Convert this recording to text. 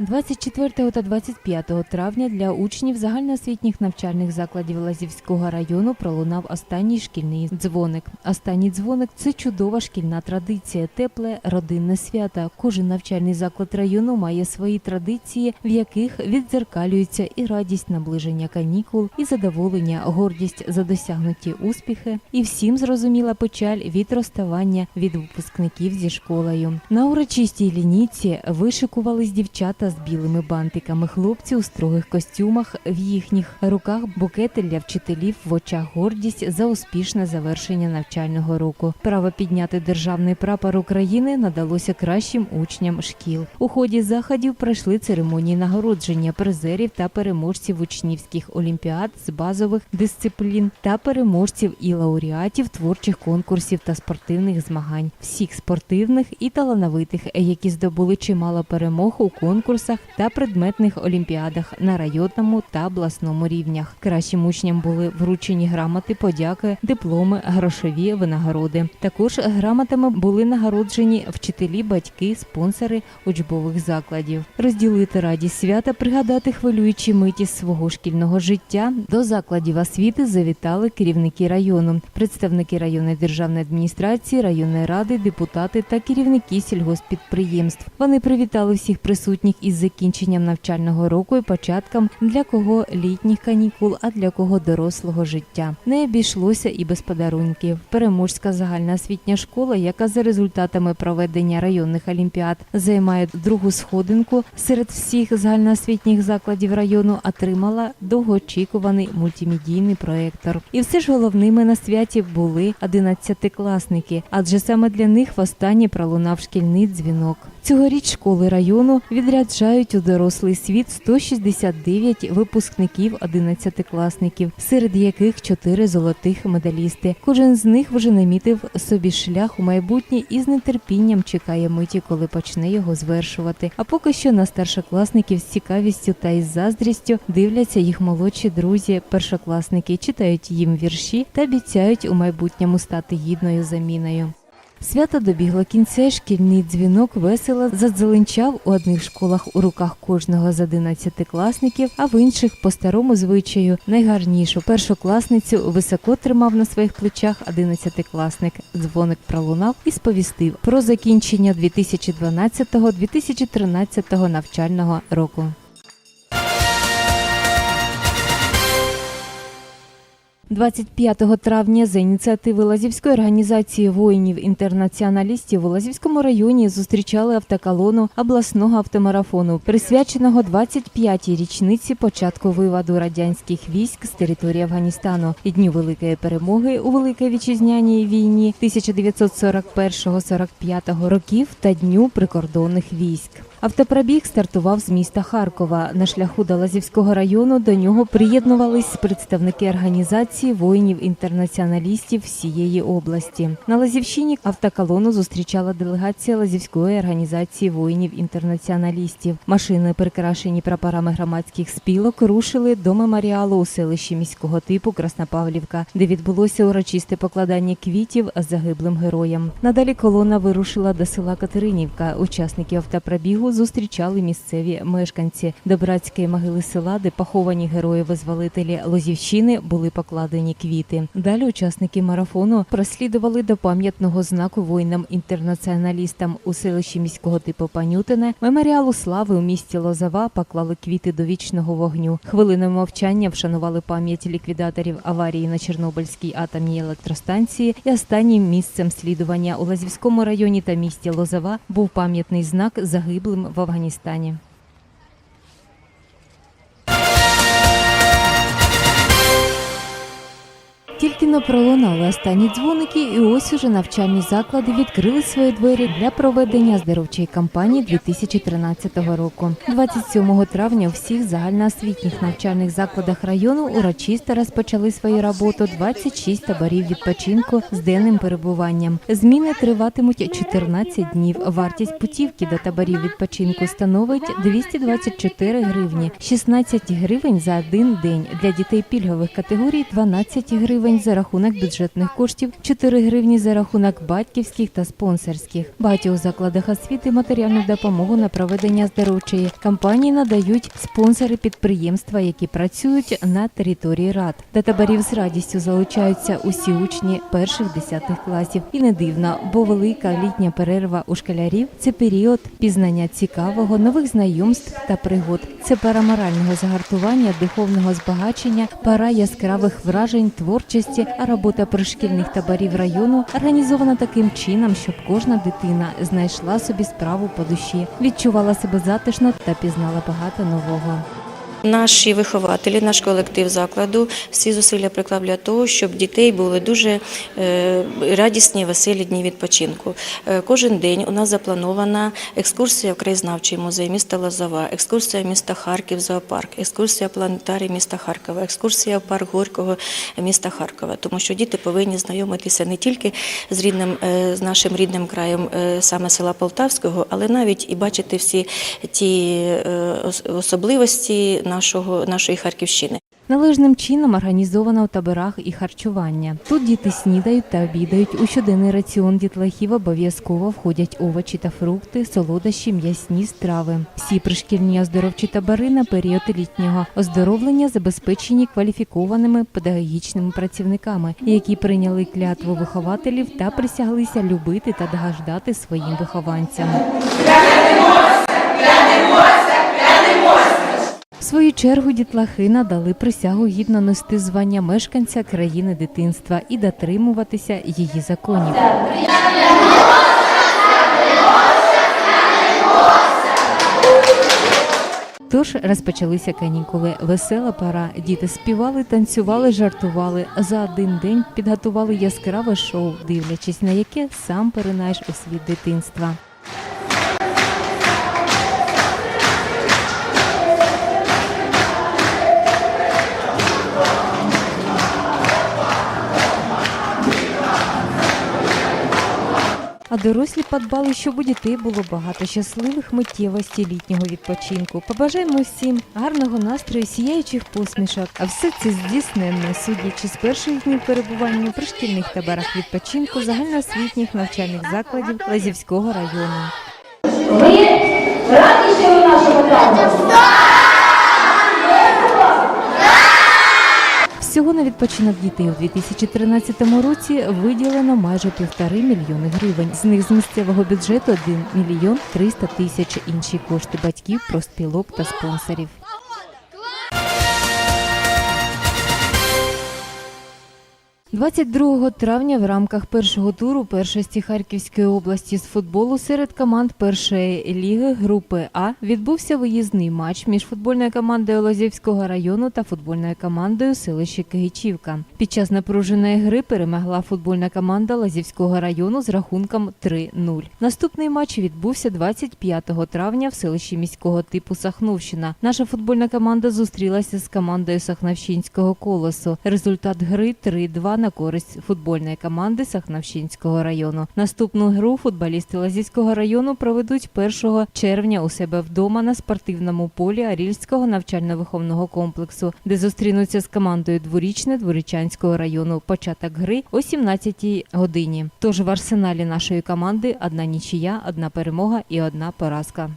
24 та 25 травня для учнів загальноосвітніх навчальних закладів Лазівського району пролунав останній шкільний дзвоник. Останній дзвоник це чудова шкільна традиція, тепле родинне свято. Кожен навчальний заклад району має свої традиції, в яких віддзеркалюється і радість наближення канікул, і задоволення, гордість за досягнуті успіхи, і всім зрозуміла печаль від розставання від випускників зі школою. На урочистій лінійці вишикувались дівчата з білими бантиками, хлопці у строгих костюмах, в їхніх руках букети для вчителів, в очах гордість за успішне завершення навчального року. Право підняти державний прапор України надалося кращим учням шкіл. У ході заходів пройшли церемонії нагородження призерів та переможців учнівських олімпіад з базових дисциплін та переможців і лауреатів творчих конкурсів та спортивних змагань, всіх спортивних і талановитих, які здобули чимало перемог у конкурсах та предметних олімпіадах на районному та обласному рівнях. Кращим учням були вручені грамоти, подяки, дипломи, грошові винагороди. Також грамотами були нагороджені вчителі, батьки, спонсори учбових закладів. Розділити радість свята, пригадати хвилюючі миті свого шкільного життя. До закладів освіти завітали керівники району, представники районної державної адміністрації, районної ради, депутати та керівники сільгоспідприємств. Вони привітали всіх присутніх із закінченням навчального року і початком для кого літніх канікул, а для кого дорослого життя. Не обійшлося і без подарунків. Переможська загальна освітня школа, яка за результатами проведення районних олімпіад займає другу сходинку серед всіх загальноосвітніх закладів району, отримала довгоочікуваний мультимедійний проектор. І все ж головними на святі були одинадцятикласники, адже саме для них востаннє пролунав шкільний дзвінок. Цьогоріч школи району відряджають у дорослий світ 169 випускників 11-класників, серед яких 4 золотих медалісти. Кожен з них вже намітив собі шлях у майбутнє і з нетерпінням чекає миті, коли почне його звершувати. А поки що на старшокласників з цікавістю та із заздрістю дивляться їх молодші друзі, першокласники, читають їм вірші та обіцяють у майбутньому стати гідною заміною. Свято добігло кінця, шкільний дзвінок весело задзеленчав у одних школах у руках кожного з одинадцятикласників, а в інших по старому звичаю найгарнішу першокласницю високо тримав на своїх плечах одинадцятикласник. Дзвоник пролунав і сповістив про закінчення 2012-2013 навчального року. – 25 травня за ініціативи Лазівської організації воїнів-інтернаціоналістів у Лазівському районі зустрічали автоколону обласного автомарафону, присвяченого 25-й річниці початку виводу радянських військ з території Афганістану і дню великої перемоги у Великій вітчизняній війні 1941-45 років та дню прикордонних військ. Автопробіг стартував з міста Харкова. На шляху до Лазівського району до нього приєднувались представники організації воїнів-інтернаціоналістів всієї області. На Лазівщині автоколону зустрічала делегація Лазівської організації воїнів-інтернаціоналістів. Машини, прикрашені прапорами громадських спілок, рушили до меморіалу у селищі міського типу Краснопавлівка, де відбулося урочисте покладання квітів загиблим героям. Надалі колона вирушила до села Катеринівка. Учасників автопробігу зустрічали місцеві мешканці до братської могили села, де поховані герої-визволителі Лозівщини були покладені квіти. Далі учасники марафону прослідували до пам'ятного знаку воїнам-інтернаціоналістам у селищі міського типу Панютине, меморіалу слави у місті Лозова поклали квіти до вічного вогню. Хвилиною мовчання вшанували пам'ять ліквідаторів аварії на Чорнобильській атомній електростанції. І останнім місцем слідування у Лазівському районі та місті Лозова був пам'ятний знак загиблим в Афганістані. Тільки пролунали останні дзвоники, і ось уже навчальні заклади відкрили свої двері для проведення здоровчої кампанії 2013 року. 27 травня у всіх загальноосвітніх навчальних закладах району урочисто розпочали свою роботу 26 таборів відпочинку з денним перебуванням. Зміни триватимуть 14 днів. Вартість путівки до таборів відпочинку становить 224 гривні, 16 гривень за один день. Для дітей пільгових категорій 12 гривень. гривень за рахунок бюджетних коштів, 4 гривні за рахунок батьківських та спонсорських. Багатьох закладах освіти матеріальну допомогу на проведення здоровчої кампанії надають спонсори підприємства, які працюють на території рад. До таборів з радістю залучаються усі учні перших десятих класів. І не дивно, бо велика літня перерва у школярів це період пізнання цікавого, нових знайомств та пригод. Це пора морального загартування, духовного збагачення, пора яскравих вражень, творчості, а робота пришкільних таборів району організована таким чином, щоб кожна дитина знайшла собі справу по душі, відчувала себе затишно та пізнала багато нового. Наші вихователі, наш колектив закладу всі зусилля приклав для того, щоб дітей були дуже е, радісні, веселі дні відпочинку. Е, Кожен день у нас запланована екскурсія в краєзнавчий музей міста Лозова, екскурсія міста Харків, зоопарк, екскурсія планетарій міста Харкова, екскурсія в парк Горького міста Харкова. Тому що діти повинні знайомитися не тільки з рідним, е, з нашим рідним краєм, саме села Полтавського, але навіть і бачити всі ті особливості нашого, нашої Харківщини. Належним чином організовано у таборах і харчування. Тут діти снідають та обідають. У щоденний раціон дітлахів обов'язково входять овочі та фрукти, солодощі, м'ясні страви. Всі пришкільні оздоровчі табори на період літнього оздоровлення забезпечені кваліфікованими педагогічними працівниками, які прийняли клятву вихователів та присяглися любити та догаждати своїм вихованцям. В свою чергу дітлахи надали присягу гідно нести звання мешканця країни дитинства і дотримуватися її законів. Тож розпочалися канікули. Весела пора. Діти співали, танцювали, жартували. За один день підготували яскраве шоу, дивлячись на яке сам перенаєш у світ дитинства. Дорослі подбали, щоб у дітей було багато щасливих миттєвостей літнього відпочинку. Побажаємо всім гарного настрою, сіяючих посмішок. А все це здійсненно, судячи з перших днів перебування у пришкільних таборах відпочинку загальноосвітніх навчальних закладів Лазівського району. Ми раді, що ви нашого табору? Всього на відпочинок дітей у 2013 році виділено майже півтори мільйони гривень. З них з місцевого бюджету 1 мільйон 300 тисяч. Інші кошти батьків, проспілок та спонсорів. – 22 травня в рамках першого туру першості Харківської області з футболу серед команд першої ліги групи А відбувся виїзний матч між футбольною командою Лозівського району та футбольною командою селища Кигичівка. Під час напруженої гри перемогла футбольна команда Лазівського району з рахунком 3-0. Наступний матч відбувся 25 травня в селищі міського типу Сахновщина. Наша футбольна команда зустрілася з командою Сахновщинського колосу. Результат гри 3-2 на користь футбольної команди Сахновщинського району. Наступну гру футболісти Лазівського району проведуть 1 червня у себе вдома на спортивному полі Арільського навчально-виховного комплексу, де зустрінуться з командою дворічне Дворічанського району. Початок гри о 17 годині. Тож в арсеналі нашої команди одна нічия, одна перемога і одна поразка.